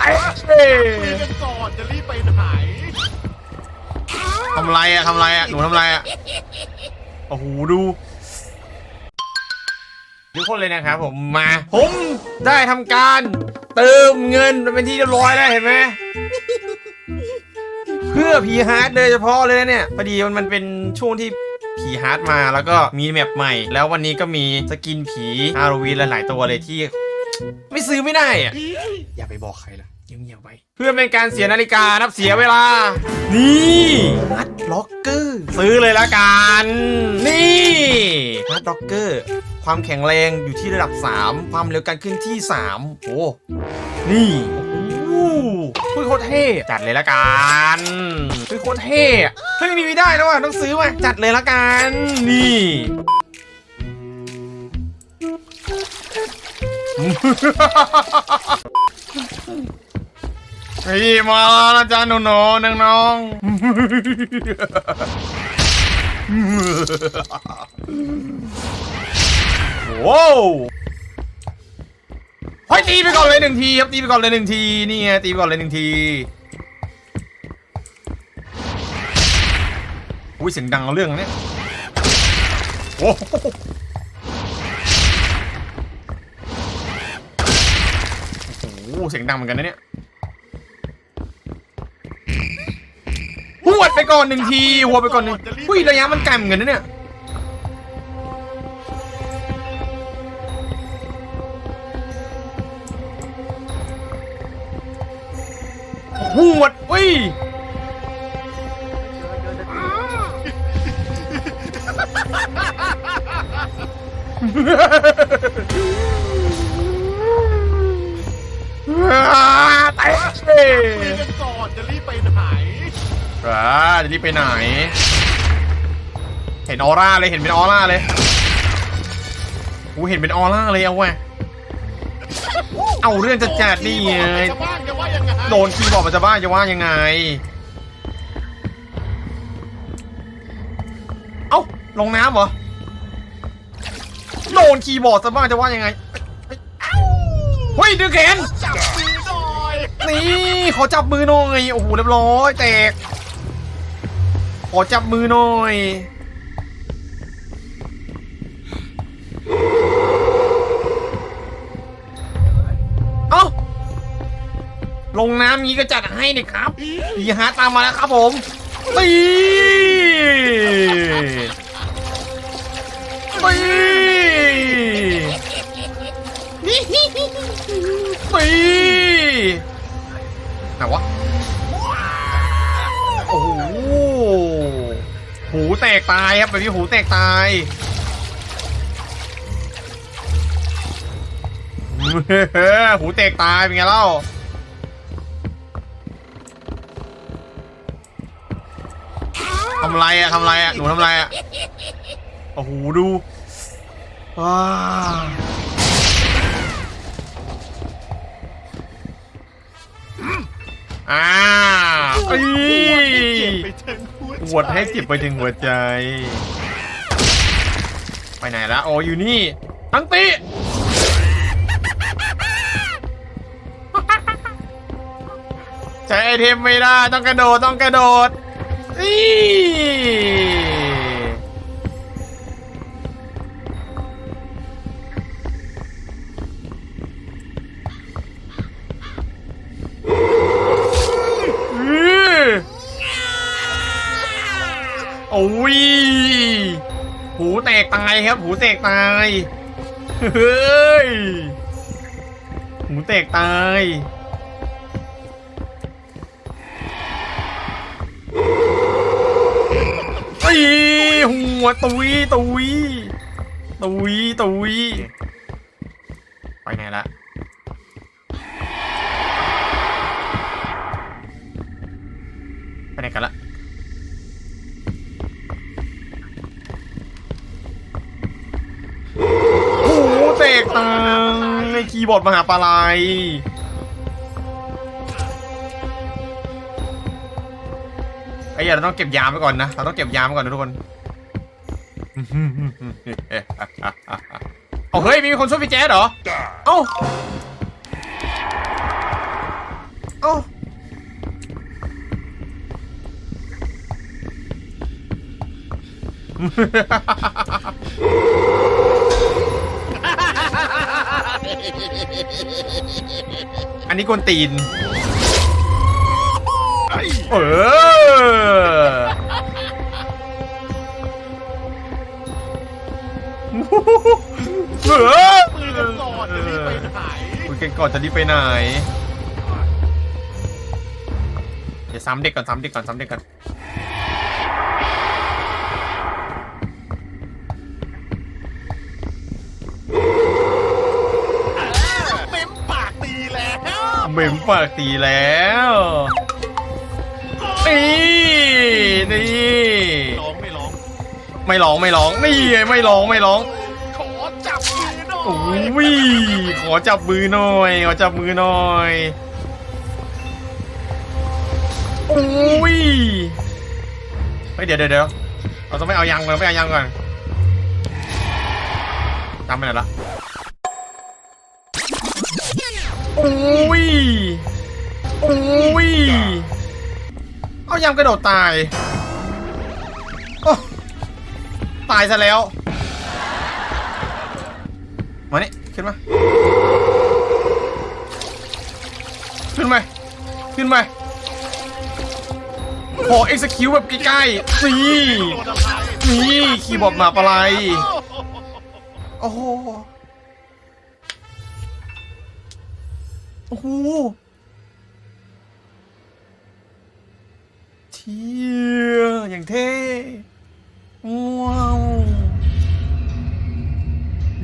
ตายคุยกันก่อนจะรีบไปไหนทำไรอะทำไรอะหนูทำไรอะโอ้โหดูทุกคนเลยนะครับผมมา ผมได้ทำการเติมเงินเป็นที่เรียบร้อยแล้วเห็นไหมเพื่อผีฮาร์ดโดยเฉพาะเลยนะเนี่ยพอดีมันมันเป็นช่วงที่ ผีฮาร์ดมา แล้วก็มีแมปใหม่ แล้ววันนี้ก็มีสกินผีฮาโลวีนหลาย ๆ ตัวเลยที่ ไม่ซื้อไม่ได้อะอย่าไปบอกใครล่ะเงียบๆไว้เพื่อเป็นการเสียนาฬิกานับเสียเวลา นี่ฮัทล็อกเกอร์ซื้อเลยละกัน นี่ฮัทล็อกเกอร์ความแข็งแรงอยู่ที่ระดับ 3 ความเร็วการขึ้นที่3โอ้นี่ โอ้โหเฮ้ยโคตรเท่จัดเลยละกันเฮ้ยโคตรเท่เฮ้ยมีไม่ได้แล้วว่ะต้องซื้อว่ะจัดเลยละกันนี่พี่มาแล้วนะจ๊ะหนูหนูน้องน้องๆว้าว เฮ้ยตีไปก่อนเลยหนึ่งทีครับตีไปก่อนเลยหนึ่งทีนี่ไงตีไปก่อนเลยหนึ่งทีอุ้ยเสียงดังเอาเรื่องเนี่ยโอ้โหโอ้เสียงดังเหมือนกันนะเนี่ยหัวไปก่อนหนึ่งทีหัวไปก่อนหนึ่งหุ้ยระยะมันไกลเหมือนกันนะเนี่ย หวดอุ้ยตายคุยกันก่อนจะรีบไปไหนอ่าจะรีบไปไหน เห็นออร่าเลยเห็นเป็นออร่าเลยกูเห็นเป็นออร่าเลยเอาแหวะ เอาเรื่องจะจัดนี่ไงจะว่างจะว่ายังไงโดนคีย์บอร์ดมันจะบ้าจะว่ายังไง เอ้าลงน้ำเหรอ โดนคีย์บอร์ดจะบ้าจะว่ายังไงเฮ้ยดึงแขนจับมือหน่อยนี่ขอจับมือหน่อย โอ้โหเรียบร้อยแตก ขอจับมือหน่อย ลงน้ำงี้ก็จัดให้นี่ครับพีฮาตตามมาแล้วครับผมตีตีตีไหนวะ โอ้โห หูแตกตายครับแบบนี้หูแตกตายหูแตกตายเป็นไงเล่า ทำไรอะทำไรอะหนูทำไรอะโอ้โหดูว้าอ่าเอ้ยปวดให้เจ็บไปถึงหัวใจ ไปไหนละโอ้อยู่นี่ ทั้งติใช้ไอเทมไม่ได้ต้องกระโดดต้องกระโดด นี่อื้อโอ้ยหูแตกตายครับ หูแตกตาย เฮ้ย หูแตกตาย หัวตุยตุยตุยตุยไปไหนละไปไหนกันละโอ้โหแตกตังในคีย์บอร์ดมหาปลายไอ้เหี้ยเราต้องเก็บยามไว้ก่อนนะ เราต้องเก็บยามไว้ก่อนนะทุกคน เอาเฮ้ย มีคนช่วยพี่แจ๊ดเหรอ เอ้า เอ้า อันนี้กวนตีนเฮ้ยเออ เออปืนกันก่อนจะรีบไปไหนคุยกันก่อนจะรีบไปไหนเดี๋ยวซ้ำเด็กก่อนซ้ำเด็กก่อนซ้ำเด็กก่อนเต็มปากตีแล้วเมมปากตีแล้วนี่นี่ร้องไม่ร้อง ไม่ร้องไม่ร้องนี่ไงไม่ร้องไม่ร้อง จับมือหน่อโอ้ยขอจับมือหน่อย ขอจับมือหน่อยโอ้ยเฮ้ยเดี๋ยวเดี๋ยวเราต้องไม่เอายังก่อนไม่เอายังก่อนจำไปไหนละโอ้ยโอ้ยเอายังกระโดดตายโอ้ตายซะแล้ว มานี่ขึ้นมา ขึ้นไปขึ้นไปขอ execute แบบใกล้ๆนี่นี่คีย์บอร์ดหมาปะไรโอ้โหโอ้โหเที่ย